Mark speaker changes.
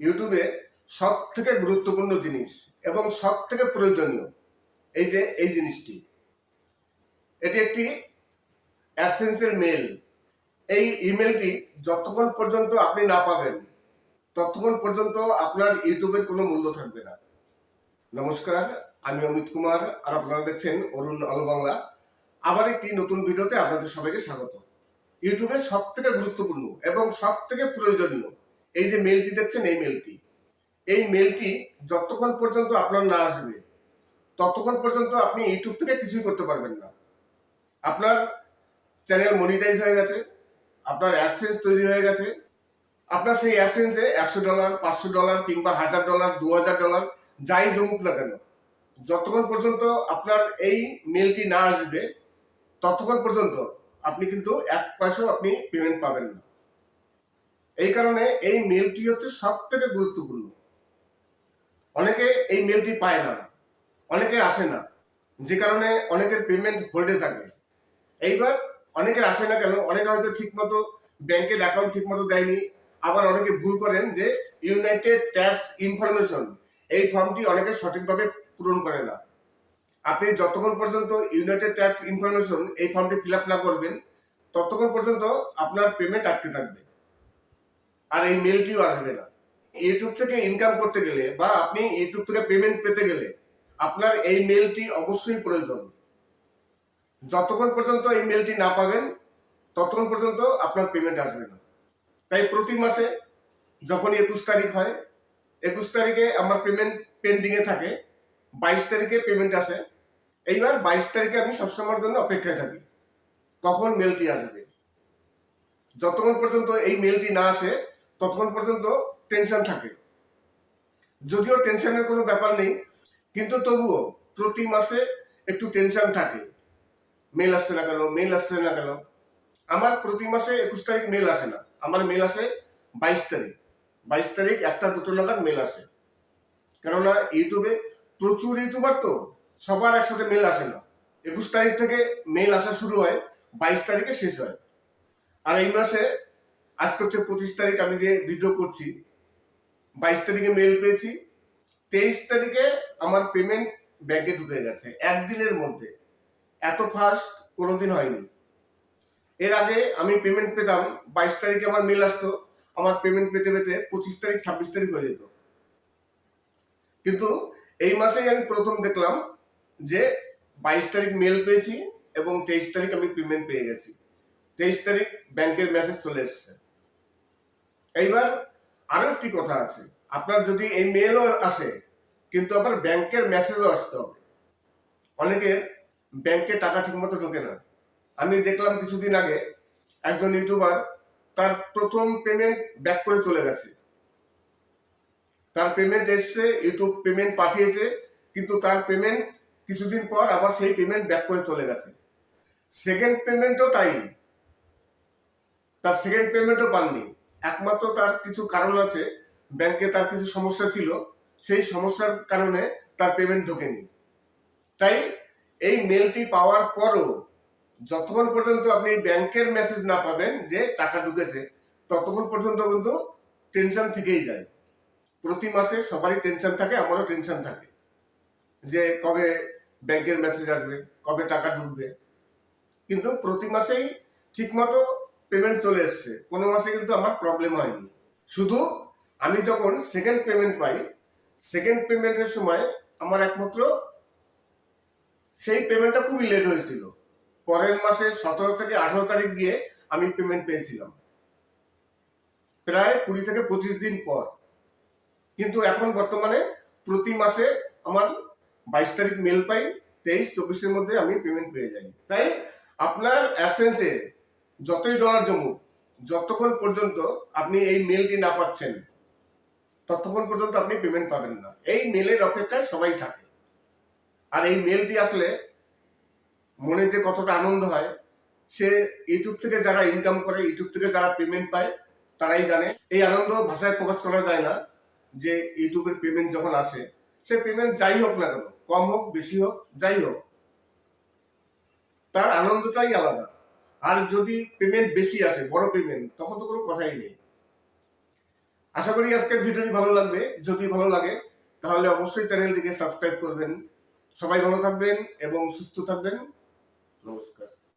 Speaker 1: ইউটিউবে সব থেকে গুরুত্বপূর্ণ জিনিস এবং সব থেকে প্রয়োজনীয় এই যে, এই জিনিসটি। এটি একটি অ্যাসেন্সের মেল এই ইমেলটি যতক্ষণ পর্যন্ত আপনি না পাবেন, ততক্ষণ পর্যন্ত আপনার ইউটিউবের কোনো মূল্য থাকবে না। নমস্কার, আমি অমিত কুমার আর আপনারা দেখছেন অরুণ আলো বাংলা। আবার একটি নতুন ভিডিওতে আপনাদের সবাইকে স্বাগত। ইউটিউবে সব থেকে গুরুত্বপূর্ণ এবং সব থেকে প্রয়োজনীয় এই যে মেলটি দেখছেন, এই মেলটি এই মেলটি যতক্ষণ পর্যন্ত আপনার না আসবে, ততক্ষণ পর্যন্ত আপনি ইউটিউব থেকে কিছুই করতে পারবেন না। আপনার চ্যানেল মনিটাইজ হয়ে গেছে, আপনার অ্যাডসেন্স তৈরি হয়ে গেছে। আপনার সেই অ্যাডসেন্সে একশো ডলার পাঁচশো ডলার কিংবা হাজার ডলার দু হাজার ডলার যাই জমুক না কেন, যতক্ষণ পর্যন্ত আপনার এই মেলটি না আসবে, ততক্ষণ পর্যন্ত আপনি কিন্তু এক পয়সাও আপনি পেমেন্ট পাবেন না। এই কারণে এই মেলটি হচ্ছে সব থেকে গুরুত্বপূর্ণ। অনেকে এই মেলটি পায় না, অনেকে আসে না, যে কারণে অনেকের পেমেন্ট হোল্ডে থাকে। এইবার অনেকের আসে না কেন, অনেকে হয়তো ঠিক মতো ব্যাংকের অ্যাকাউন্ট ঠিক মতো দেয়নি, আবার অনেকে ভুল করেন যে ইউনাইটেড ট্যাক্স ইনফরমেশন এই ফর্মটি অনেকে সঠিকভাবে পূরণ করে না। আপনি যতক্ষণ পর্যন্ত ইউনাইটেড ট্যাক্স ইনফরমেশন এই ফর্মটি ফিল আপ না করবেন, ততক্ষণ পর্যন্ত আপনার পেমেন্ট আটকে থাকবে। আর এই মেলটিও আসবে না। ইউটিউব থেকে ইনকাম করতে গেলে বা আপনি ইউটিউব থেকে পেমেন্ট পেতে গেলে আপনার এই মেলটি অবশ্যই প্রয়োজন। যতক্ষণ পর্যন্ত এই মেলটি না পাবেন, ততক্ষণ পর্যন্ত আপনার পেমেন্ট আসবে না। তাই প্রতি মাসে যখন একুশ তারিখ হয়, একুশ তারিখে আমার পেমেন্ট পেন্ডিংয়ে থাকে, বাইশ তারিখে পেমেন্ট আসে। এইবার বাইশ তারিখে আমি সবসময়ের জন্য অপেক্ষায় থাকি, কখন মেলটি আসবে। যতক্ষণ পর্যন্ত এই মেলটি না আসে ততক্ষণ পর্যন্ত টেনশন থাকে। যদিও টেনশনের কোনো ব্যাপার নেই, কিন্তু তবুও প্রতি মাসে একটু টেনশন থাকে। মেল আসছে না কেন? মেল আসছে না কেন? আমার প্রতি মাসে একুশ তারিখ মেল আসে না। আমার মেল আসে বাইশ তারিখ। বাইশ তারিখ একটা দুটো নাগাদ মেল আসে। কেননা ইউটিউবে প্রচুর ইউটিউবার তো, সবার একসাথে মেল আসে না। একুশ তারিখ থেকে মেল আসা শুরু হয়, বাইশ তারিখে শেষ হয়। আর এই মাসে আজকে হচ্ছে পঁচিশ তারিখ আমি যে ভিডিও করছি, বাইশ তারিখে মেল পেয়েছি, তেইশ তারিখে আমার পেমেন্ট ব্যাংকে ঢুকে গেছে, একদিনের মধ্যে। এত ফাস্ট কোনোদিন হয়নি। এর আগে আমি পেমেন্ট পেতাম, বাইশ তারিখে আমার মেল আসতো, আমার পেমেন্ট পেতে পেতে পঁচিশ তারিখ, ছাব্বিশ তারিখ হয়ে যেত। কিন্তু এই মাসেই আমি প্রথম দেখলাম যে বাইশ তারিখ মেল পেয়েছি এবং তেইশ তারিখ আমি পেমেন্ট পেয়ে গেছি। তেইশ তারিখ ব্যাংকের মেসেজ চলে এসছে। এইবার আরও একটি কথা আছে। আপনার যদি এই মেলও আসে, কিন্তু আপনার ব্যাংকের মেসেজও আসতে হবে। অনেকের ব্যাংকে টাকা ঠিকমতো ঢোকে না। আমি দেখলাম কিছুদিন আগে একজন ইউটিউবার তার প্রথম পেমেন্ট ব্যাক করে চলে গেছে। তার পেমেন্ট এসছে ইউটিউব পেমেন্ট পাঠিয়েছে, কিন্তু তার পেমেন্ট কিছুদিন পর আবার সেই পেমেন্ট ব্যাক করে চলে গেছে। সেকেন্ড পেমেন্টও তাই। তার সেকেন্ড পেমেন্টও পাননি। একমাত্র তার কিছু কারণ আছে, ব্যাংকে তার কিছু সমস্যা ছিল, সেই সমস্যার কারণে তার পেমেন্ট ঢোকেনি। তাই এই মেলটি পাওয়ার পরও যতক্ষণ পর্যন্ত আপনি ব্যাংকের মেসেজ না পাবেন যে টাকা ঢুকেছে, ততক্ষণ পর্যন্ত কিন্তু টেনশন থেকেই যায়। প্রতি মাসে সবারই টেনশন থাকে, আমারও টেনশন থাকে যে কবে ব্যাংকের মেসেজ আসবে, কবে টাকা ঢুকবে। কিন্তু প্রতি মাসেই ঠিকমতো পেমেন্ট চলে এসছে। কোনো মাসে কিন্তু আমার প্রবলেম হয়নি। শুধু আমি যখন সেকেন্ড পেমেন্ট পাই সেকেন্ড পেমেন্টের সময় আমার একমাত্র সেই পেমেন্টটা খুবই লেট হয়েছিল। পরের মাসে সতেরো থেকে আঠারো তারিখ গিয়ে আমি পেমেন্ট পেয়েছিলাম। প্রায় কুড়ি থেকে পঁচিশ দিন পর। কিন্তু এখন বর্তমানে প্রতি মাসে আমার বাইশ তারিখ মেল পাই, তেইশ, চব্বিশের মধ্যে আমি পেমেন্ট পেয়ে যাই। তাই আপনার অ্যাসেন্সে যতই ডলার জমুক, যতক্ষণ পর্যন্ত আপনি এই মেলটি না পাচ্ছেন, ততক্ষণ পর্যন্ত আপনি পেমেন্ট পাবেন না। এই মেলের অপেক্ষায় সবাই থাকে। আর এই মেলটি আসলে মনে যে কতটা আনন্দ হয়, সে ইউটিউব থেকে যারা ইনকাম করে ইউটিউব থেকে যারা পেমেন্ট পায়, তারাই জানে। এই আনন্দ ভাষায় প্রকাশ করা যায় না যে ইউটিউবের পেমেন্ট যখন আসে, সে পেমেন্ট যাই হোক না কেন, কম হোক, বেশি হোক, যাই হোক, তার আনন্দটাই আলাদা। আর যদি পেমেন্ট বেশি আসে, বড় পেমেন্ট তখন তো কোনো কথাই নেই। আশা করি আজকের ভিডিওটি ভালো লাগবে। যদি ভালো লাগে, তাহলে অবশ্যই চ্যানেলটিকে সাবস্ক্রাইব করবেন। সবাই ভালো থাকবেন এবং সুস্থ থাকবেন। নমস্কার।